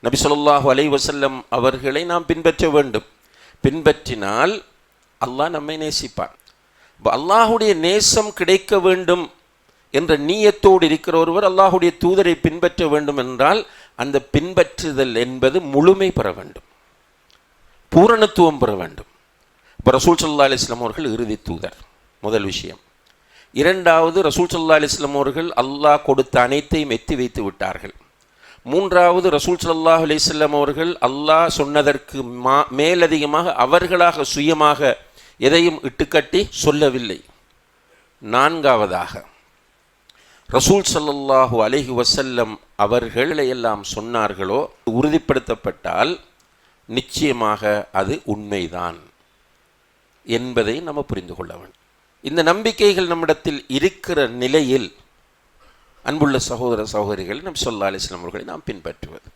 நபி அலை வசல்லம் அவர்களை நாம் பின்பற்ற வேண்டும். பின்பற்றினால் அல்லாஹ் நம்மை நேசிப்பான். இப்போ அல்லாஹுடைய நேசம் கிடைக்க வேண்டும் என்ற நீயத்தோடு இருக்கிற ஒருவர் அல்லாஹுடைய தூதரை பின்பற்ற வேண்டும் என்றால் அந்த பின்பற்றுதல் என்பது முழுமை பெற வேண்டும். பூரணத்துவம் பெற வேண்டும். இப்போ ரசூல் சல்லா அலிஸ்லாம் அவர்கள் இறுதி தூதர். முதல் விஷயம். இரண்டாவது ரசூல் சல்லா அலிஸ்லாம் அவர்கள் அல்லாஹ் கொடுத்த அனைத்தையும் எத்தி வைத்து விட்டார்கள். மூன்றாவது ரசூல் சல்லாஹ் அலிசல்லம் அவர்கள் அல்லாஹ் சொன்னதற்கு மா மேலதிகமாக அவர்களாக சுயமாக எதையும் இட்டுக்கட்டி சொல்லவில்லை. நான்காவதாக ரசூல் சல்லல்லாஹு அலைஹி வசல்லம் அவர்களையெல்லாம் சொன்னார்களோ உறுதிப்படுத்தப்பட்டால் நிச்சயமாக அது உண்மைதான் என்பதை நம்ம புரிந்து கொள்ள வேண்டும். இந்த நம்பிக்கைகள் நம்மிடத்தில் இருக்கிற நிலையில் அன்புள்ள சகோதர சகோதரிகளை நம் சொல்லா அலிஸ்லாம் அவர்களை நாம் பின்பற்றுவது.